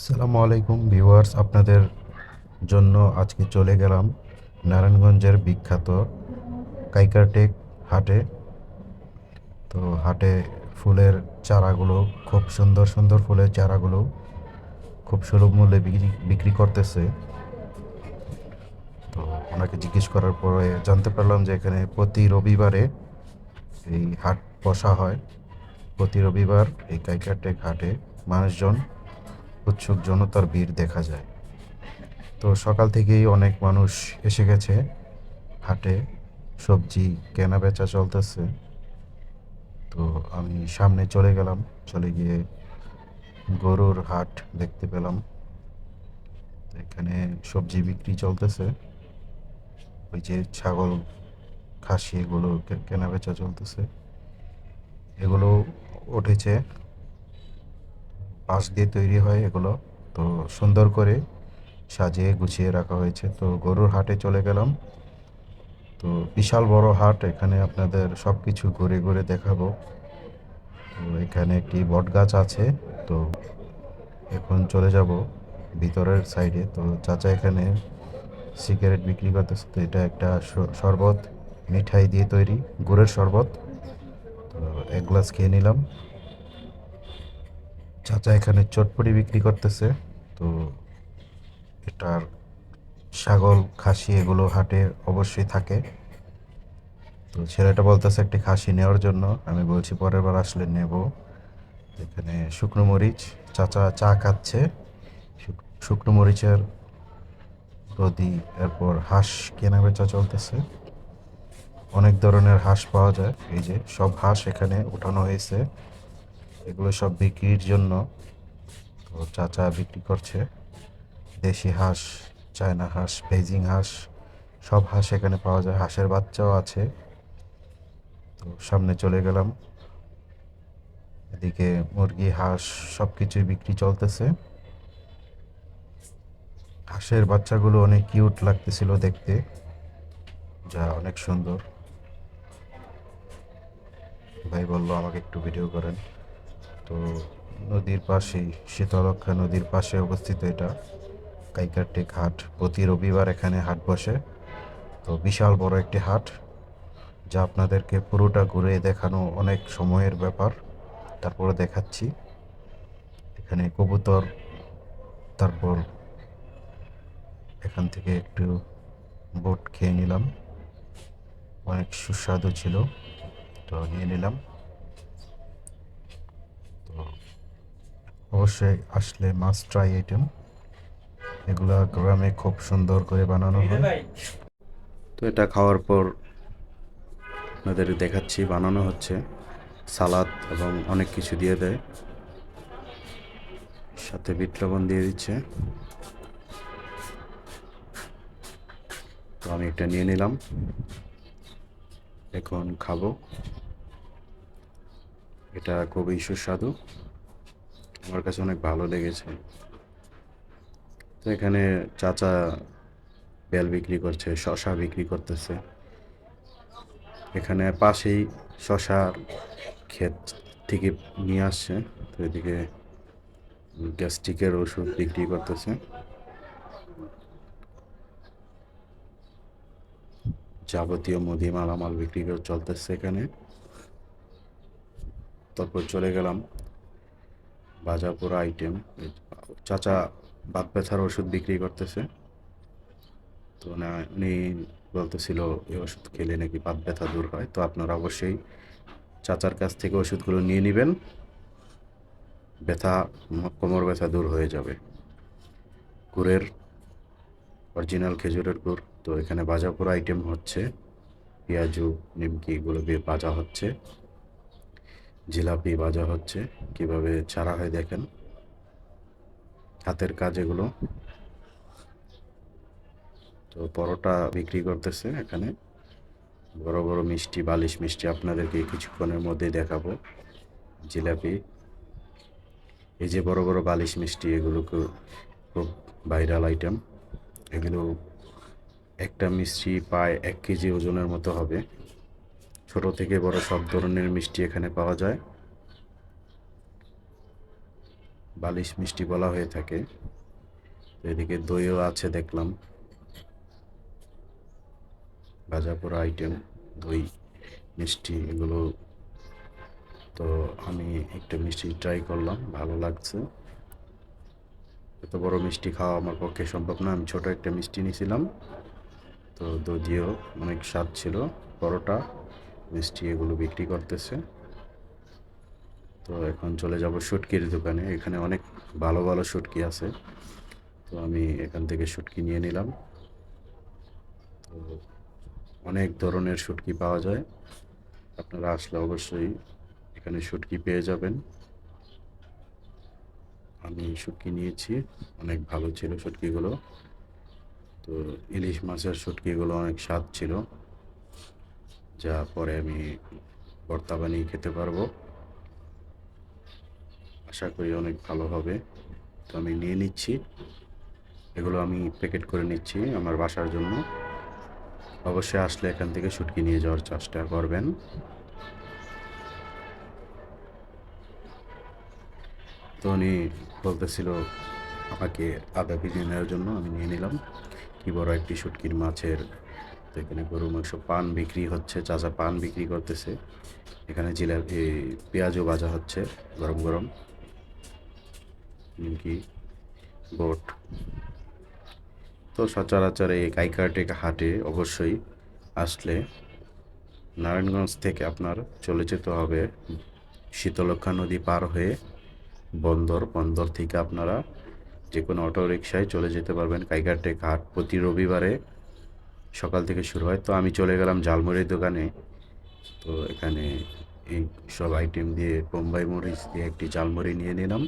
আসসালামু আলাইকুম ভিউয়ার্স, আপনাদের জন্য আজকে চলে গেলাম নারায়ণগঞ্জের বিখ্যাত কাইকারটেক হাটে। তো হাটে ফুলের চারাগুলো, খুব সুন্দর সুন্দর ফুলের চারাগুলো খুব সুলভ মূল্যে বিক্রি বিক্রি করতেছে। তো ওনাকে জিজ্ঞেস করার পরে জানতে পারলাম যে এখানে প্রতি রবিবারে এই হাট বসা হয়। প্রতি রবিবার এই কাইকারটেক হাটে মানুষজন উৎসুক জনতার ভিড় দেখা যায়। তো সকাল থেকেই অনেক মানুষ এসে গেছে। হাটে সবজি কেনা বেচা চলতেছে। তো আমি সামনে চলে গেলাম, চলে গিয়ে গরুর হাট দেখতে পেলাম। এখানে সবজি বিক্রি চলতেছে। ওই যে ছাগল, খাসি এগুলো কেনা বেচা চলতেছে। এগুলো উঠেছে। বাঁশ দিয়ে তৈরি হয় এগুলো। তো সুন্দর করে সাজিয়ে গুছিয়ে রাখা হয়েছে। তো গরুর হাটে চলে গেলাম। তো বিশাল বড় হাট, এখানে আপনাদের সব কিছু ঘুরে ঘুরে দেখাবো। তো এখানে একটি বট গাছ আছে। তো এখন চলে যাব ভিতরের সাইডে। তো চাচা এখানে সিগারেট বিক্রি করতেছে। তো এটা একটা শরবত, মিঠাই দিয়ে তৈরি, গুড়ের শরবত। তো এক গ্লাস খেয়ে নিলাম। চাচা এখানে চটপটি বিক্রি করতেছে। তো এটার ছাগল, খাসি এগুলো হাটে অবশ্যই থাকে। তো ছেলেটা বলতেছে একটি খাসি নেওয়ার জন্য। আমি বলছি, পরের বার আসলে নেব। এখানে শুকনো মরিচ, চাচা চা খাচ্ছে। শুকনো মরিচের রদি এরপর হাঁস কেনা বেচা চলতেছে। অনেক ধরনের হাঁস পাওয়া যায়। এই যে সব হাঁস এখানে উঠানো হয়েছে। এগুলো সব বিক্রির জন্য তো চাচা বিক্রি করছে। দেশি হাঁস, চায়না হাঁস বেজিং হাঁস, সব হাঁস এখানে পাওয়া যায়। হাঁসের বাচ্চাও আছে। তো সামনে চলে গেলাম। এদিকে মুরগি, হাঁস সব কিছুই বিক্রি চলতেছে। হাঁসের বাচ্চাগুলো অনেক কিউট লাগতেছিল দেখতে। যা অনেক সুন্দর। ভাই বলল আমাকে একটু ভিডিও করেন। তো নদীর পাশেই শীতলক্ষা নদীর পাশে অবস্থিত এটা। কাইকারটেক হাট প্রতি রবিবার এখানে হাট বসে। তো বিশাল বড় একটি হাট, যা আপনাদেরকে পুরোটা ঘুরে দেখানো অনেক সময়ের ব্যাপার। তারপরে দেখাচ্ছি। এখানে কবুতর, তারপর এখান থেকে একটু বোট খেয়ে নিলাম। অনেক সুস্বাদু ছিল, তো নিয়ে নিলাম। অবশ্যই আসলে মাস্ট ট্রাই আইটেম এগুলা গ্রামে খুব সুন্দর করে বানানো হয়। তো এটা খাওয়ার পর আপনাদের দেখাচ্ছি বানানো হচ্ছে। সালাদ এবং অনেক কিছু দিয়ে দেয়। সাথে বিট লবণ দিয়ে দিচ্ছে। তো আমি এটা নিয়ে নিলাম। এখন খাব। এটা খুবই সুস্বাদু। আমার কাছে অনেক ভালো লেগেছে। তো এখানে চাচা বেল বিক্রি করছে, শশা বিক্রি করতেছে। এখানে পাশেই শশার ক্ষেত থেকে নিয়ে আসছে, তো এদিকে গ্যাস্ট্রিকের ওষুধ বিক্রি করতেছে। যাবতীয় মুদি মালামাল বিক্রি করে চলতেছে এখানে। তারপর চলে গেলাম বাজাপুর আইটেম। চাচা বাত ব্যথার ওষুধ বিক্রি করতেছে। তো না, উনি বলতেছিল, এই ওষুধ খেলে নাকি বাত ব্যথা দূর হয়। তো আপনারা অবশ্যই চাচার কাছ থেকে ওষুধগুলো নিয়ে নেবেন। ব্যথা, কোমর ব্যথা দূর হয়ে যাবে। গুড়ের অরিজিনাল খেজুরের গুড়। তো এখানে বাজা পোড়া আইটেম হচ্ছে। পেঁয়াজু, নিমকি, এগুলো দিয়ে ভাজা হচ্ছে। জিলাপি ভাজা হচ্ছে, কীভাবে ছাড়া হয় দেখেন। হাতের কাজ এগুলো। তো পরোটা বিক্রি করতেছে এখানে। বড় বড় মিষ্টি, বালিশ মিষ্টি আপনাদেরকে কিছুক্ষণের মধ্যে দেখাবো জিলাপি। এই যে বড় বড় বালিশ মিষ্টি, এগুলো খুব- ভাইরাল আইটেম। এগুলো একটা মিষ্টি প্রায় এক কেজি ওজনের মতো হবে। ছোট থেকে বড় সব ধরনের মিষ্টি এখানে পাওয়া যায়। বালিশ মিষ্টি বলা হয়ে থাকে। এদিকে দইও আছে দেখলাম। পোড়া আইটেম দই, মিষ্টি এগুলো তো আমি একটা মিষ্টি ট্রাই করলাম, ভালো লাগছে। এত বড় মিষ্টি খাওয়া আমার পক্ষে সম্ভব না, আমি ছোট একটা মিষ্টি নিয়েছিলাম। তো দধিও অনেক স্বাদ ছিল, পরোটা। মিষ্টি এগুলো বিক্রি করতেছে। তো এখন চলে যাব শুটকির দোকানে। এখানে অনেক ভালো ভালো শুটকি আছে। তো আমি এখান থেকে শুটকি নিয়ে নিলাম। তো অনেক ধরনের শুটকি পাওয়া যায়। আপনারা আসলে অবশ্যই এখানে শুটকি পেয়ে যাবেন। আমি শুটকি নিয়েছি, অনেক ভালো ছিল শুটকিগুলো। তো ইলিশ মাছের শুটকিগুলো অনেক স্বাদ ছিল। যা পরে আমি ভর্তা বানিয়ে খেতে পারব। আশা করি অনেক ভালো হবে। তো আমি নিয়ে নিচ্ছি। এগুলো আমি প্যাকেট করে নিচ্ছি আমার বাসার জন্য। অবশ্যই আসলে এখান থেকে শুটকি নিয়ে যাওয়ার চেষ্টা করবেন। তো উনি বলতেছিল, আমাকে আধা কেজি নেওয়ার জন্য আমি নিয়ে নিলাম। কি বড় একটি শুটকির মাছের তো এখানে গরু, মাংস, পান বিক্রি হচ্ছে চাচা পান বিক্রি করতেছে। এখানে জিলাপি পেঁয়াজও ভাজা হচ্ছে, গরম গরম। নিমকি বোট তো সচরাচর এই কাইকারটেক হাটে অবশ্যই আসলে নারায়ণগঞ্জ থেকে আপনার চলে যেতে হবে। শীতলক্ষা নদী পার হয়ে বন্দর বন্দর থেকে আপনারা যে কোনো অটো রিক্সায় চলে যেতে পারবেন কাইকারটেক হাট। প্রতি রবিবারে সকাল থেকে শুরু হয়। তো আমি চলে গেলাম ঝালমুড়ির দোকানে। তো এখানে এই সব আইটেম দিয়ে বোম্বাই মরিচ দিয়ে একটি ঝালমুড়ি নিয়ে নিলাম।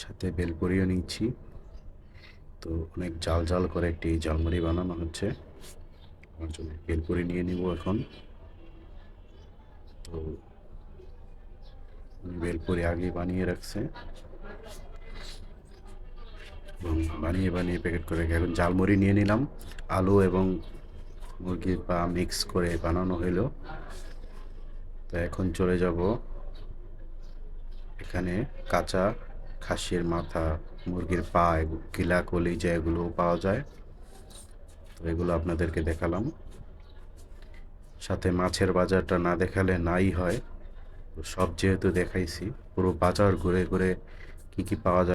সাথে বেলপুরিও নিচ্ছি। তো অনেক জাল জাল করে একটি ঝালমুড়ি বানানো হচ্ছে। আমার জন্য বেলপুরি নিয়ে নিব এখন। তো বেলপুরি আগে বানিয়ে রাখছে। বানিয়ে বানিয়ে প্যাকেট করে এখন ঝালমুড়ি নিয়ে নিলাম। আলু এবং মুরগির পা মিক্স করে বানানো হইল। তো এখন চলে যাব এখানে কাঁচা খাসির মাথা, মুরগির পা কিলা কলিজা এগুলো পাওয়া যায়, তো এগুলো আপনাদেরকে দেখালাম। সাথে মাছের বাজারটা না দেখালে নাই হয়। সব যেহেতু দেখাইছি, পুরো বাজার ঘুরে ঘুরে কি কি পাওয়া যায়